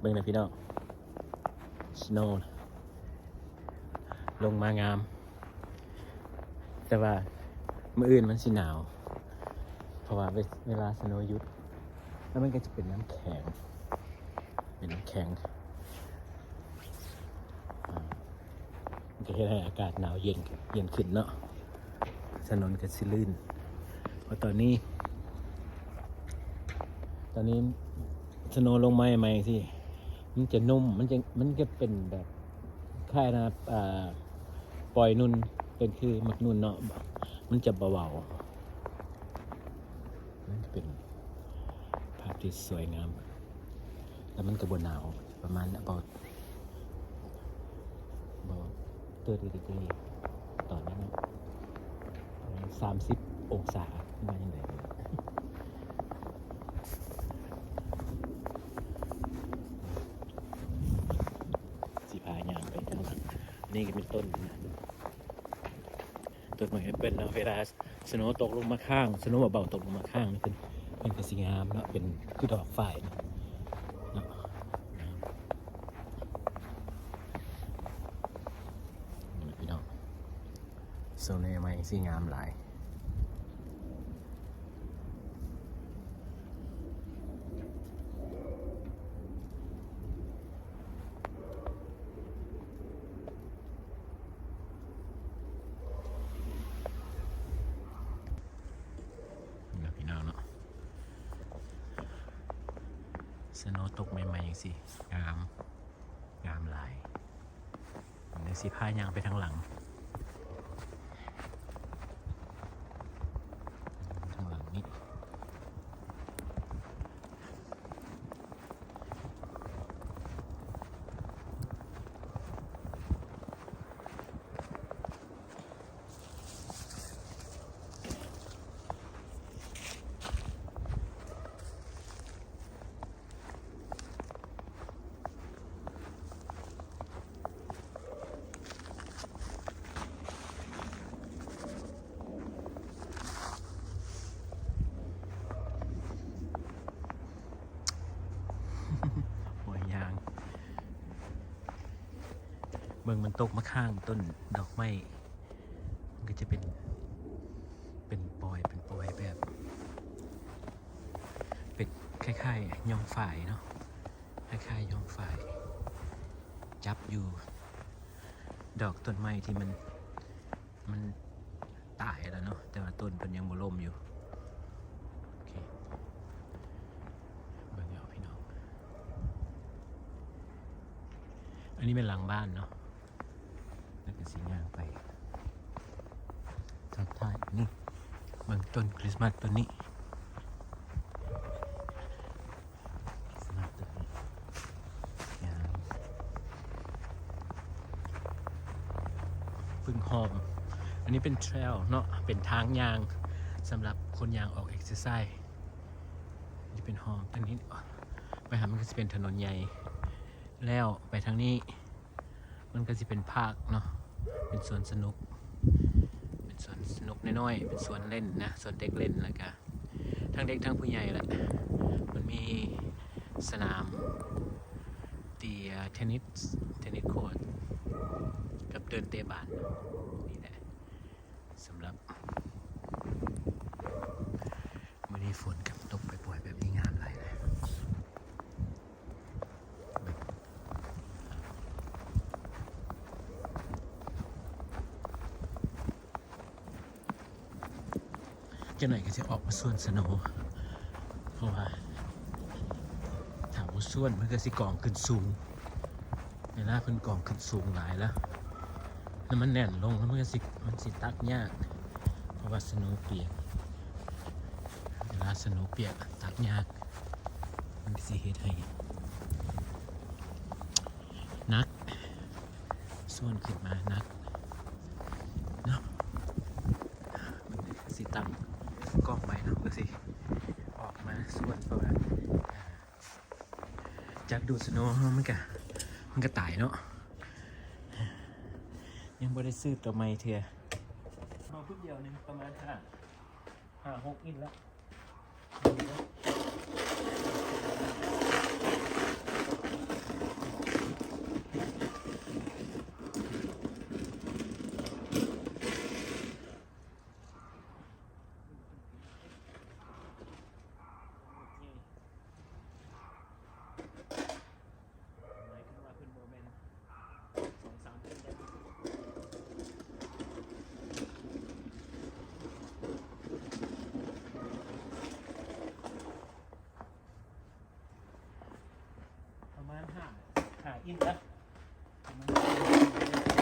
เบิ่งนะพี่น้องสโนว์ลงมางาม แต่ว่ามื่ออื่นมันสิหนาว เพราะว่าเวลาสโนว์หยุด แล้วมันก็จะเป็นน้ำแข็ง เป็นน้ำแข็งอ่ามันก็ให้อากาศหนาวเย็นเย็นขึ้นเนาะถนนก็สิลื่นเพราะตอนนี้ ตอนนี้สโนว์ลงมาใหม่ๆสิ มันจะนุ่มมันจะมันจะเป็นแบบค่ายนะอ่าปล่อยนุ่นเป็นคือมักนุ่นเนาะมันจะเบาๆมันจะเป็นภาพที่สวยงาม แล้วมันก็บนหนาวประมาณ about about 30 degree ตอนนี้เนะสามสิบองศามาอย่างไรสีพายางไปข้างหลัง นี่เป็นต้นนะต้นม้แอปเปิลนะเวลาสนุตกลงมาข้างสนว์เบาๆตกลงมาข้างนี่เป็นเป็นกระสีงามเนาะเป็นคือดอกฝ่ายนะเนาะนี่พี่น้องโซนนี้ไม้สีงามหลาย นี่นะพี่น้องเนาะ สโนตกใหม่ๆอย่างสิงาม งามหลายเดี๋ยวสิพายางไปทางหลัง ทางหลังนี้ หัวยาง เมืองมันตกมาข้างต้นดอกไม้มันก็จะเป็น เป็นปอยเป็นปอยแบบ เป็นคล้ายๆยองฝ่ายเนาะคล้ายๆยองฝ่าย จับอยู่ ดอกต้นไม้ที่มันมันตายแล้วเนาะแต่ว่าต้นมันยังบ่ล่มอยู่อันนี้เป็นหลังบ้านเนาะ สีย่างไปทักทายนี่เบิ่งต้นคริสต์มาสต้นนี้คริสต์มาสต้นนี้งามพึ่งหอม อันนี้เป็นเทรลเนาะ เป็นทางยางสำหรับคนยางออกเอ็กซ์ไซส์นี่เป็นหอมอันนี้ไปหามันก็จะเป็นถนนใหญ่ แล้วไปทางนี้ มันก็จะเป็นภาคเนาะ เป็นสวนสนุก เป็นสวนสนุกน้อยๆ เป็นสวนเล่นนะสวนเด็กเล่นแล้วก็ทั้งเด็กทั้งผู้ใหญ่แหละ มันมีสนามตีเทนนิสเทนนิสโคตกับเดินเตะบานนี่แหละสำหรับวันนี้ฝนกับตกไปปล่อยๆแบบนี้งามหลายเลย เจ้าหน่อยก็จะออกมาส่วนสโนว์เพราะว่าถามว่าส่วนมันก็สิกองขึ้นสูงเวลาเพิ่นกองขึ้นสูงหลายแล้วแล้วมันแน่นลงแล้วมันก็สิมันสิตักยาก เพราะว่าสโนว์เปียกเวลาสโนว์เปียกตักยากมันก็สิเฮ็ดให้นักส่วนขึ้นมานัก เนาะ มันสิตั้ง กล้องไปนาะก็สิ ออกมาส่วนเปล่าจากดูสโนว์มันก็มันก็ตายเนาะ ยังไม่ได้ซื้อตัวใหม่เถื่อเอาพุ่เดียวนึงประมาณห้าห้าหกอินแล้ว มาณห้า ห้าอินแล้วประมาณ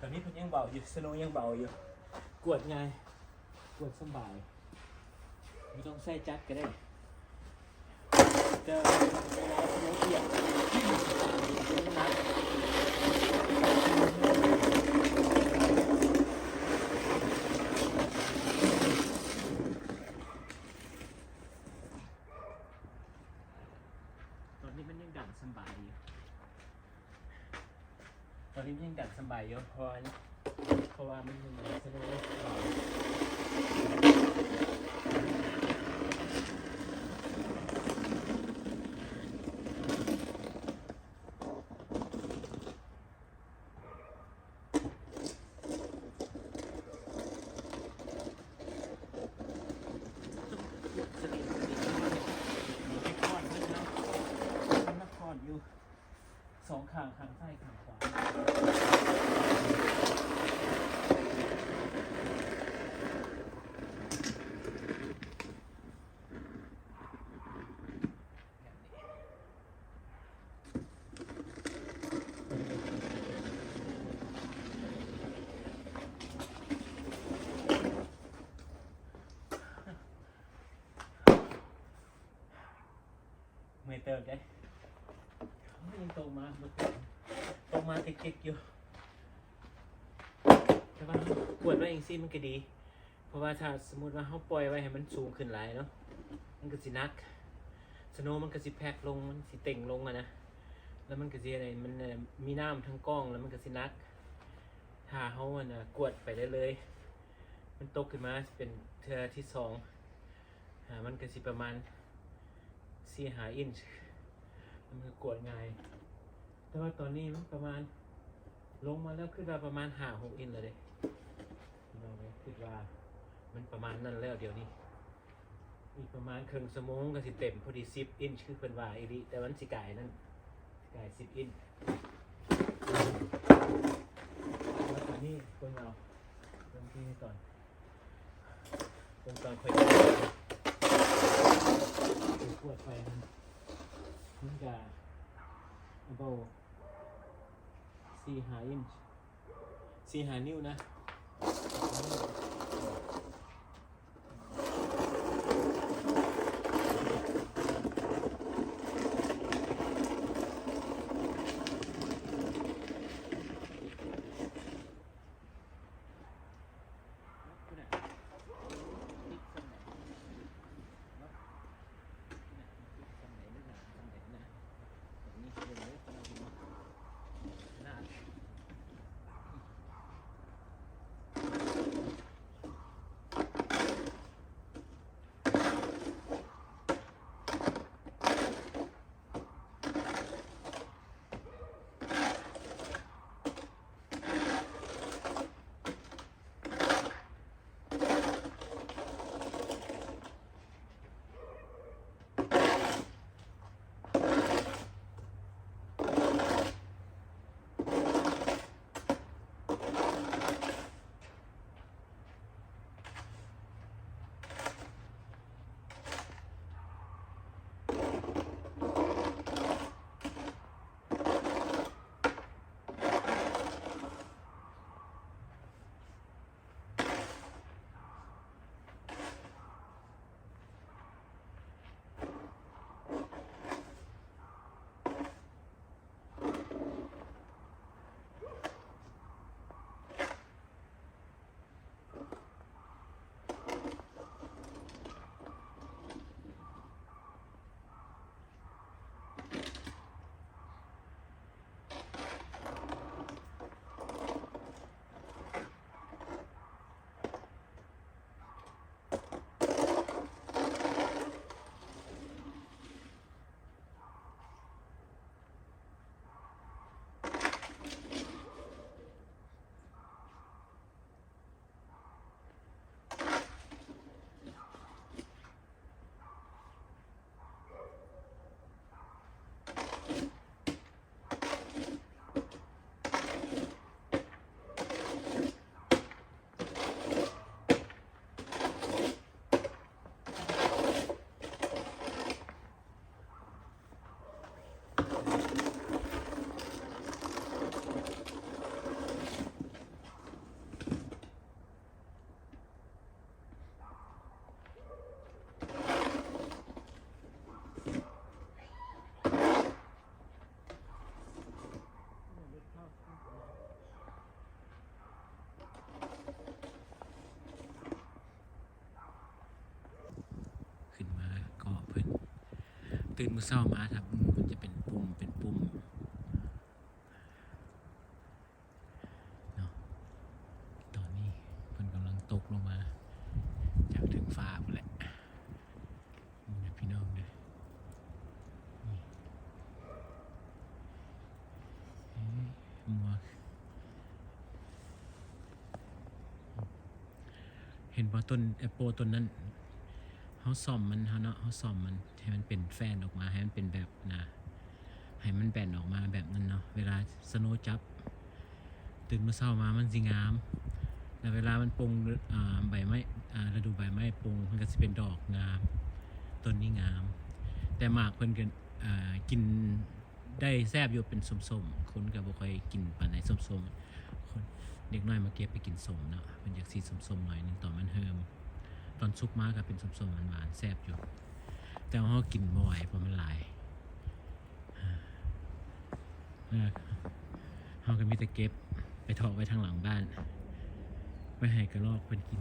ตอนนี้ผมยัง เบาอยู่สโนว์ยังเบาอยู่ กวดไง กวดสบายไม่ต้องใส่จัดก็ได้แต่เวลาสโนว์เปียกมันหนักตอนนี้มันยังดังสบายอยู่ตอนนี้มันยังดังสบายอยู่พราะว่า เพราะว่ามันยังสโนว์เบา สนิทสนิทมีแค่ก้อนนึงนะนักก้อนอยู่สองข้างข้างซ้ายข้างขวา เมื่อยเติมได้ยังตรงมาเมื่อกี้ตรงมาเก๊กๆอยู่ใช่ป่ะกวดไว้เองสิมันก็ดี เพราะว่าถ้าสมมติว่าเขาปล่อยไว้ให้มันสูงขึ้นหลายเนาะมันก็สินัก สโนมันก็สิแพกลงมันสิเต่งลงอะนะแล้วมันก็สิอะไรมันเอ่อมีน้ำทั้งกล้องแล้วมันก็สินักถ้าเขามันน่ะกวดไปเรื่อยมันตกขึ้นมาเป็นเทือที่สองอ่ามันก็สิประมาณ สี่หาอินช์มันกวดง่าย แต่ว่าตอนนี้มันประมาณลงมาแล้วขึ้นมาประมาณห้าหกอินเลยเด้เราเลยคิดว่า มันประมาณนั้นแล้วเดี๋ยวนี้อีกประมาณครึ่งชั่วโมงก็สิเต็มพอดีสิบอินช์คือเป็นว่าอีหลีแต่วันสิกายนั่นสิกายสิบอินช์แล้วตอนนี้เพิ่งเอาเริ่มที่นี่ก่อนเพิ่งตอนค่อยดูปวดไปมันมันจะ about สี่หาอินชสี่หานิ้วนะ ตื่นมือเศร้ามาครับ มันจะเป็นปุ่มเป็นปุ่มเนาะตอนนี้เพิ่นกำลังตกลงมา จากถึงฟ้าไปแหละนี่พี่น้องเด้อนี่เอ๊ะมัวเห็นว่าต้นแอปเปิลต้นนั้น เขาซ่อมมันเขาเนาะเขาซ่อมมันให้มันเป็นแฟนออกมาให้มันเป็นแบบนะให้มันแบนออกมาแบบนั้นเนาะเวลาสโนจับ ตื่นมาเช้ามามันสิงามแต่เวลามันปรุงใบไม้ฤดูใบไม้ปรุงมันก็จะเป็นดอกงามต้นนี้งาม แต่หมากเพิ่นกันกินได้แซบอยู่เป็นสมๆคนก็บ่ค่อยกินปานไหนสมๆคนเด็กน้อยมาเก็บไปกินสมเนาะมันอยากสีสมๆหน่อยหนึงต่อมันเฮิม ตอนซุกมากก็เป็นส้มๆหวานๆแซ่บอยู่ แต่ว่าเขากินบ่อยเพราะมันหลายเออเขาก็มีแต่เก็บไปถอไว้ทางหลังบ้าน ไม่ให้กระรอกเป็นกิน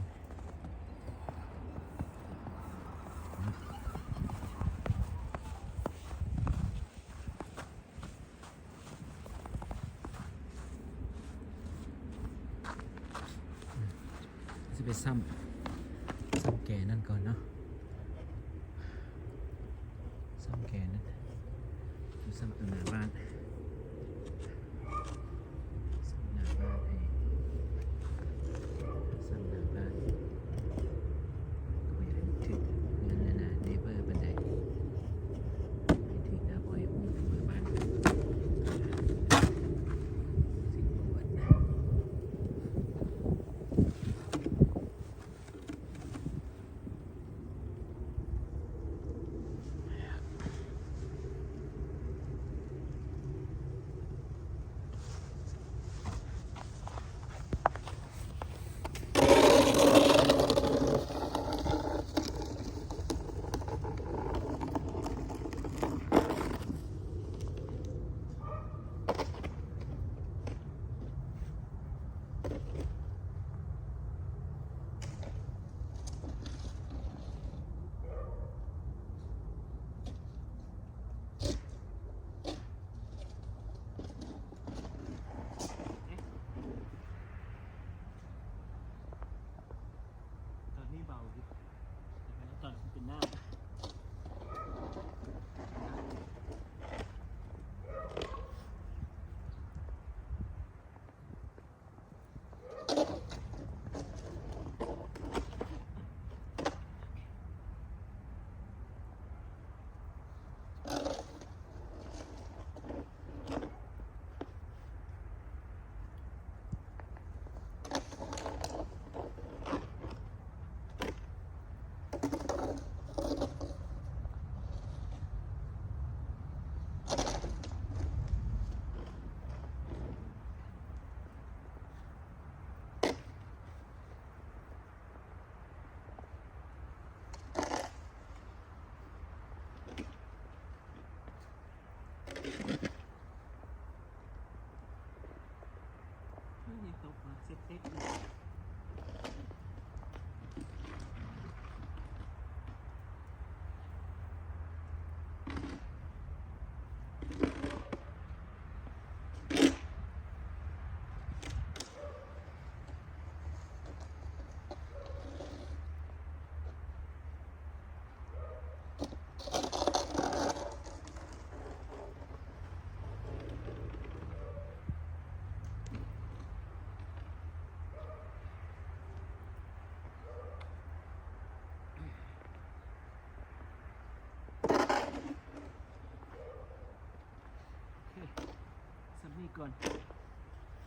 ก่อน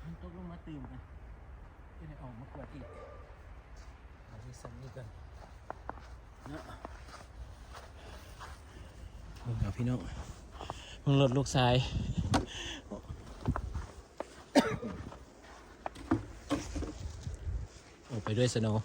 มันตกลงมาตื่นกันจะได้ออกมากวาดอีกเอาที่สับนี่ก่อนเนาะเบิ่งเอาพี่น้องมึงรถลูกชายออกไปด้วยสโนว์